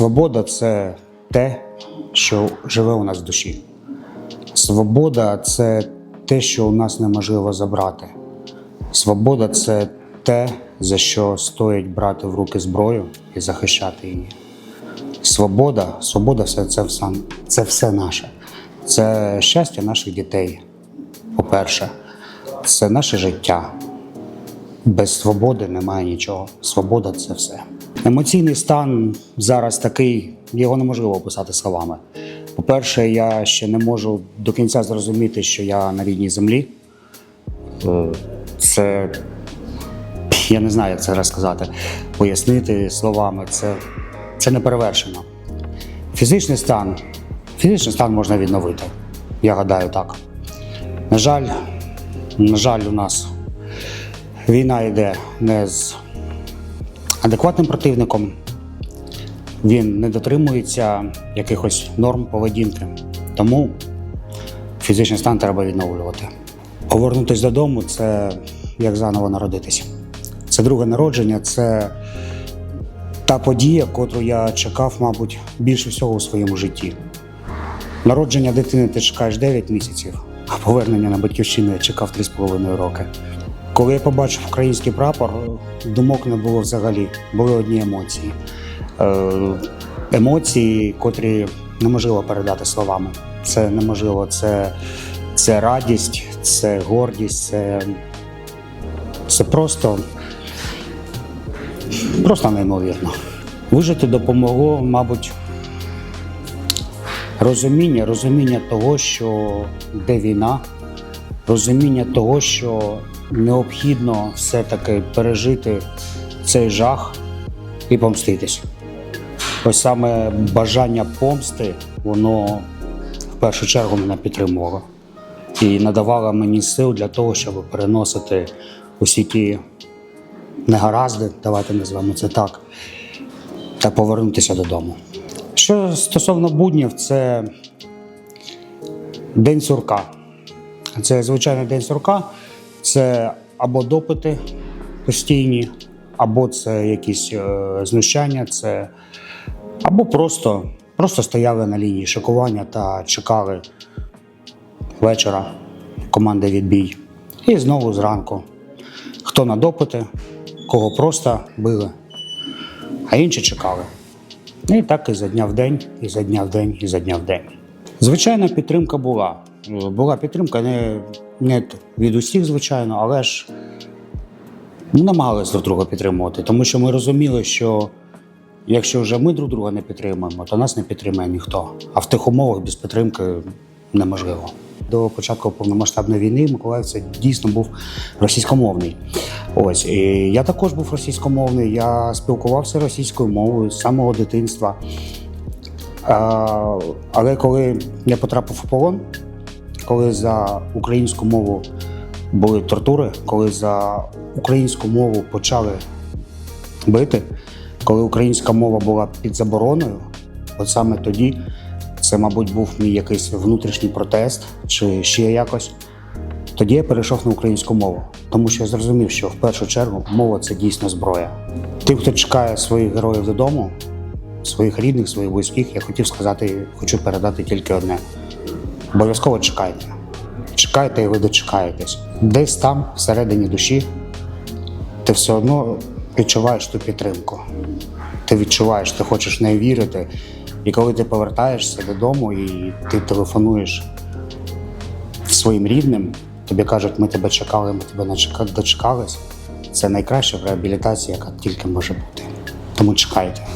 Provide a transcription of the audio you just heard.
Свобода це те, що живе у нас в душі. Свобода це те, що у нас неможливо забрати. Свобода це те, за що стоїть брати в руки зброю і захищати її. Свобода, свобода все це все, це все наше. Це щастя наших дітей. По-перше, це наше життя. Без свободи немає нічого. Свобода це все. Емоційний стан зараз такий, його неможливо описати словами. По-перше, я ще не можу до кінця зрозуміти, що я на рідній землі. Е, Це я не знаю, як це розказати, пояснити словами. Це, це не перевершено. Фізичний стан. Фізичний стан можна відновити. Я гадаю так. На жаль, на жаль, у нас війна йде не з адекватним противником. Він не дотримується якихось норм поведінки. Тому фізичний стан треба відновлювати. Повернутися додому це як заново народитися. Це друге народження, це та подія, котру я чекав, мабуть, більше всього у своєму житті. Народження дитини ти чекаєш 9 місяців, а повернення на батьківщину я чекав 3,5 роки. Коли я побачив український прапор, думок не було взагалі, були одні емоції. Е, Емоції, котрі неможливо передати словами. Це неможливо, це, це радість, це гордість, це, це просто, просто неймовірно. Вижити допомогло, мабуть, розуміння, розуміння того, що де війна, розуміння того, що необхідно все-таки пережити цей жах і помститись. Ось саме бажання помсти, воно в першу чергу мене підтримувало і надавало мені сил для того, щоб переносити усі ті негаразди, давайте назвемо це так, та повернутися додому. Що стосовно буднів, це день сурка. Це звичайний день сурка, це або допити постійні, або це якісь е, знущання, це або просто, просто стояли на лінії шокування та чекали вечора команди відбій. І знову зранку. Хто на допити, кого просто били, а інші чекали. І так і за дня в день, і за дня в день, і за дня в день. Звичайно, підтримка була. Е, Була підтримка не, не від усіх, звичайно, але ж ми намагалися друг друга підтримувати, тому що ми розуміли, що якщо вже ми друг друга не підтримуємо, то нас не підтримує ніхто. А в тих умовах без підтримки неможливо. До початку повномасштабної війни Миколаїв це дійсно був російськомовний. Ось і я також був російськомовний. Я спілкувався російською мовою з самого дитинства. А, але коли я потрапив в полон, коли за українську мову були тортури, коли за українську мову почали бити, коли українська мова була під забороною, от саме тоді це, мабуть, був мій якийсь внутрішній протест чи ще якось. Тоді я перейшов на українську мову, тому що я зрозумів, що в першу чергу мова це дійсно зброя. Тим, хто чекає своїх героїв додому, своїх рідних, своїх близьких, я хотів сказати, хочу передати тільки одне: обов'язково чекайте. Чекайте, і ви дочекаєтесь. Десь там, всередині душі, ти все одно відчуваєш ту підтримку. Ти відчуваєш, ти хочеш в неї вірити. І коли ти повертаєшся додому і ти телефонуєш своїм рідним, тобі кажуть, ми тебе чекали, ми тебе дочекались. Це найкраща реабілітація, яка тільки може бути. Тому чекайте.